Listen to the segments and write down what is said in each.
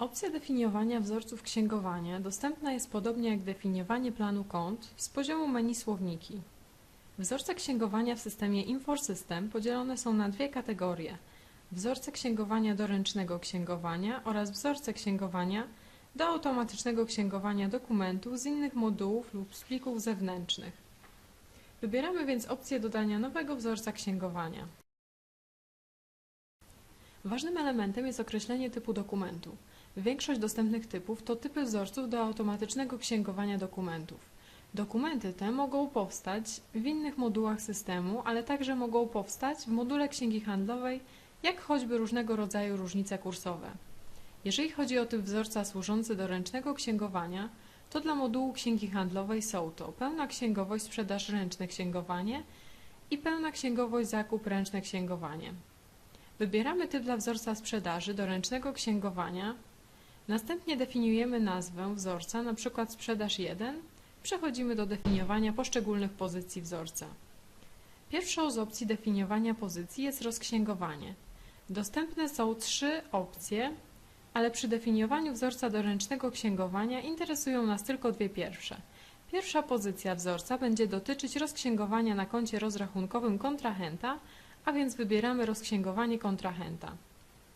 Opcja definiowania wzorców księgowania dostępna jest podobnie jak definiowanie planu kont z poziomu menu słowniki. Wzorce księgowania w systemie InfoSystem podzielone są na dwie kategorie: wzorce księgowania do ręcznego księgowania oraz wzorce księgowania do automatycznego księgowania dokumentów z innych modułów lub z plików zewnętrznych. Wybieramy więc opcję dodania nowego wzorca księgowania. Ważnym elementem jest określenie typu dokumentu. Większość dostępnych typów to typy wzorców do automatycznego księgowania dokumentów. Dokumenty te mogą powstać w innych modułach systemu, ale także mogą powstać w module księgi handlowej, jak choćby różnego rodzaju różnice kursowe. Jeżeli chodzi o typ wzorca służący do ręcznego księgowania, to dla modułu księgi handlowej są to pełna księgowość, sprzedaż, ręczne księgowanie i pełna księgowość, zakup, ręczne księgowanie. Wybieramy typ dla wzorca sprzedaży do ręcznego księgowania. Następnie definiujemy nazwę wzorca, np. sprzedaż 1. Przechodzimy do definiowania poszczególnych pozycji wzorca. Pierwszą z opcji definiowania pozycji jest rozksięgowanie. Dostępne są trzy opcje, ale przy definiowaniu wzorca do ręcznego księgowania interesują nas tylko dwie pierwsze. Pierwsza pozycja wzorca będzie dotyczyć rozksięgowania na koncie rozrachunkowym kontrahenta, a więc wybieramy rozksięgowanie kontrahenta.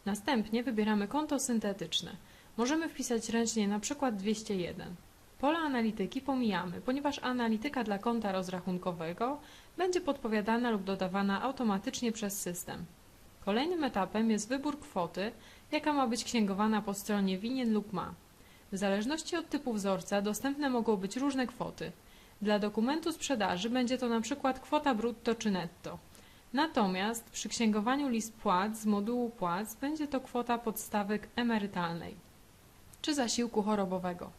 Następnie wybieramy konto syntetyczne. Możemy wpisać ręcznie na przykład 201. Pola analityki pomijamy, ponieważ analityka dla konta rozrachunkowego będzie podpowiadana lub dodawana automatycznie przez system. Kolejnym etapem jest wybór kwoty, jaka ma być księgowana po stronie winien lub ma. W zależności od typu wzorca dostępne mogą być różne kwoty. Dla dokumentu sprzedaży będzie to np. kwota brutto czy netto. Natomiast przy księgowaniu list płac z modułu płac będzie to kwota podstawek emerytalnej czy zasiłku chorobowego.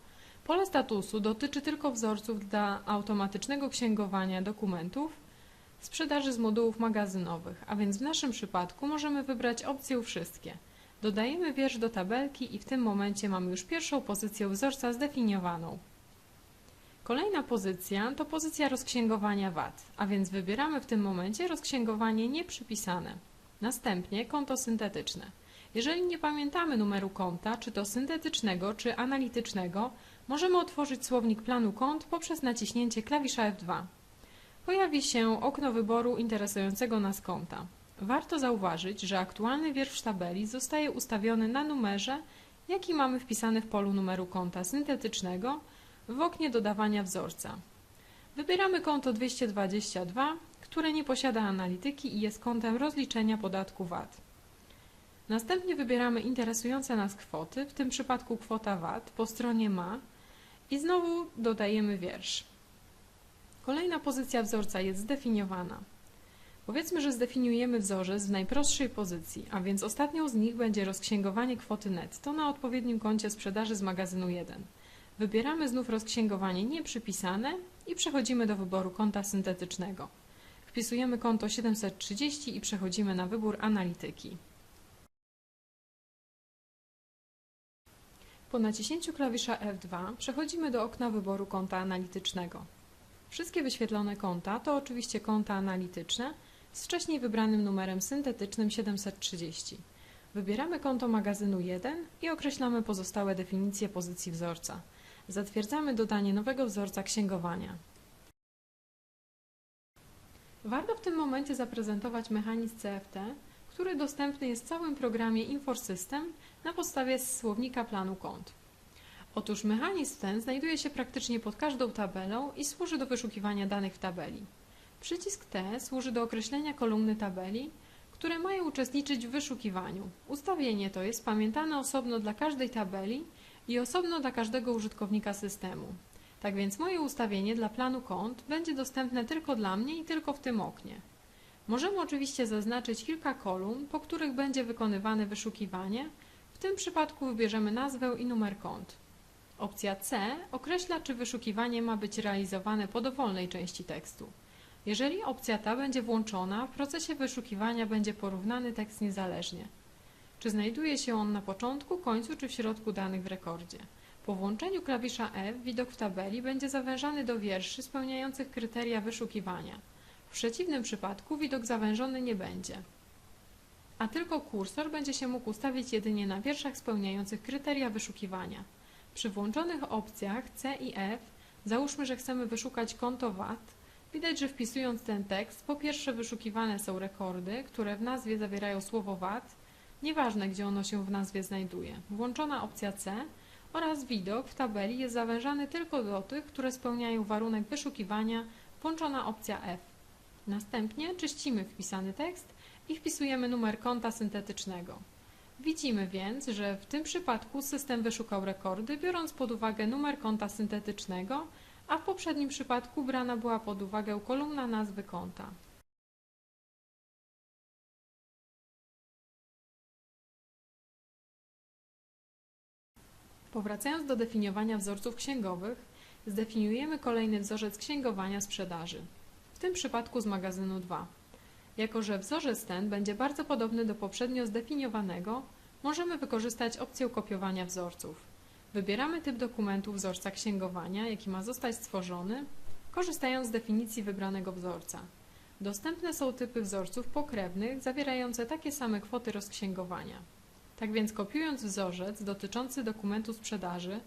Pole statusu dotyczy tylko wzorców dla automatycznego księgowania dokumentów sprzedaży z modułów magazynowych, a więc w naszym przypadku możemy wybrać opcję wszystkie. Dodajemy wiersz do tabelki i w tym momencie mamy już pierwszą pozycję wzorca zdefiniowaną. Kolejna pozycja to pozycja rozksięgowania VAT, a więc wybieramy w tym momencie rozksięgowanie nieprzypisane. Następnie konto syntetyczne. Jeżeli nie pamiętamy numeru konta, czy to syntetycznego, czy analitycznego, możemy otworzyć słownik planu kont poprzez naciśnięcie klawisza F2. Pojawi się okno wyboru interesującego nas konta. Warto zauważyć, że aktualny wiersz tabeli zostaje ustawiony na numerze, jaki mamy wpisany w polu numeru konta syntetycznego w oknie dodawania wzorca. Wybieramy konto 222, które nie posiada analityki i jest kontem rozliczenia podatku VAT. Następnie wybieramy interesujące nas kwoty, w tym przypadku kwota VAT po stronie MA i znowu dodajemy wiersz. Kolejna pozycja wzorca jest zdefiniowana. Powiedzmy, że zdefiniujemy wzorzec w najprostszej pozycji, a więc ostatnią z nich będzie rozksięgowanie kwoty netto na odpowiednim koncie sprzedaży z magazynu 1. Wybieramy znów rozksięgowanie nieprzypisane i przechodzimy do wyboru konta syntetycznego. Wpisujemy konto 730 i przechodzimy na wybór analityki. Po naciśnięciu klawisza F2 przechodzimy do okna wyboru konta analitycznego. Wszystkie wyświetlone konta to oczywiście konta analityczne z wcześniej wybranym numerem syntetycznym 730. Wybieramy konto magazynu 1 i określamy pozostałe definicje pozycji wzorca. Zatwierdzamy dodanie nowego wzorca księgowania. Warto w tym momencie zaprezentować mechanizm CFT, który dostępny jest w całym programie InfoSystem na podstawie słownika planu kont. Otóż mechanizm ten znajduje się praktycznie pod każdą tabelą i służy do wyszukiwania danych w tabeli. Przycisk T służy do określenia kolumny tabeli, które mają uczestniczyć w wyszukiwaniu. Ustawienie to jest pamiętane osobno dla każdej tabeli i osobno dla każdego użytkownika systemu. Tak więc moje ustawienie dla planu kont będzie dostępne tylko dla mnie i tylko w tym oknie. Możemy oczywiście zaznaczyć kilka kolumn, po których będzie wykonywane wyszukiwanie. Tym przypadku wybierzemy nazwę i numer kont. Opcja C określa, czy wyszukiwanie ma być realizowane po dowolnej części tekstu. Jeżeli opcja ta będzie włączona, w procesie wyszukiwania będzie porównany tekst niezależnie. Czy znajduje się on na początku, końcu czy w środku danych w rekordzie. Po włączeniu klawisza F widok w tabeli będzie zawężany do wierszy spełniających kryteria wyszukiwania. W przeciwnym przypadku widok zawężony nie będzie. A tylko kursor będzie się mógł ustawić jedynie na wierszach spełniających kryteria wyszukiwania. Przy włączonych opcjach C i F, załóżmy, że chcemy wyszukać konto VAT, widać, że wpisując ten tekst, po pierwsze wyszukiwane są rekordy, które w nazwie zawierają słowo VAT, nieważne gdzie ono się w nazwie znajduje. Włączona opcja C oraz widok w tabeli jest zawężany tylko do tych, które spełniają warunek wyszukiwania, włączona opcja F. Następnie czyścimy wpisany tekst i wpisujemy numer konta syntetycznego. Widzimy więc, że w tym przypadku system wyszukał rekordy, biorąc pod uwagę numer konta syntetycznego, a w poprzednim przypadku brana była pod uwagę kolumna nazwy konta. Powracając do definiowania wzorców księgowych, zdefiniujemy kolejny wzorzec księgowania sprzedaży, w tym przypadku z magazynu 2. Jako, że wzorzec ten będzie bardzo podobny do poprzednio zdefiniowanego, możemy wykorzystać opcję kopiowania wzorców. Wybieramy typ dokumentu wzorca księgowania, jaki ma zostać stworzony, korzystając z definicji wybranego wzorca. Dostępne są typy wzorców pokrewnych zawierające takie same kwoty rozksięgowania. Tak więc kopiując wzorzec dotyczący dokumentu sprzedaży,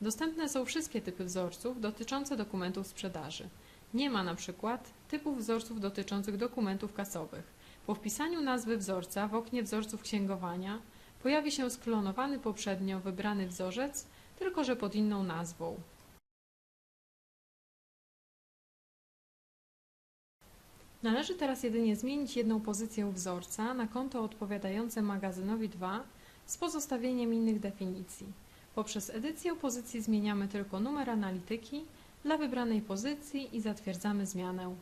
dostępne są wszystkie typy wzorców dotyczące dokumentów sprzedaży. Nie ma na przykład typów wzorców dotyczących dokumentów kasowych. Po wpisaniu nazwy wzorca w oknie wzorców księgowania pojawi się sklonowany poprzednio wybrany wzorzec, tylko że pod inną nazwą. Należy teraz jedynie zmienić jedną pozycję wzorca na konto odpowiadające magazynowi 2 z pozostawieniem innych definicji. Poprzez edycję pozycji zmieniamy tylko numer analityki dla wybranej pozycji i zatwierdzamy zmianę.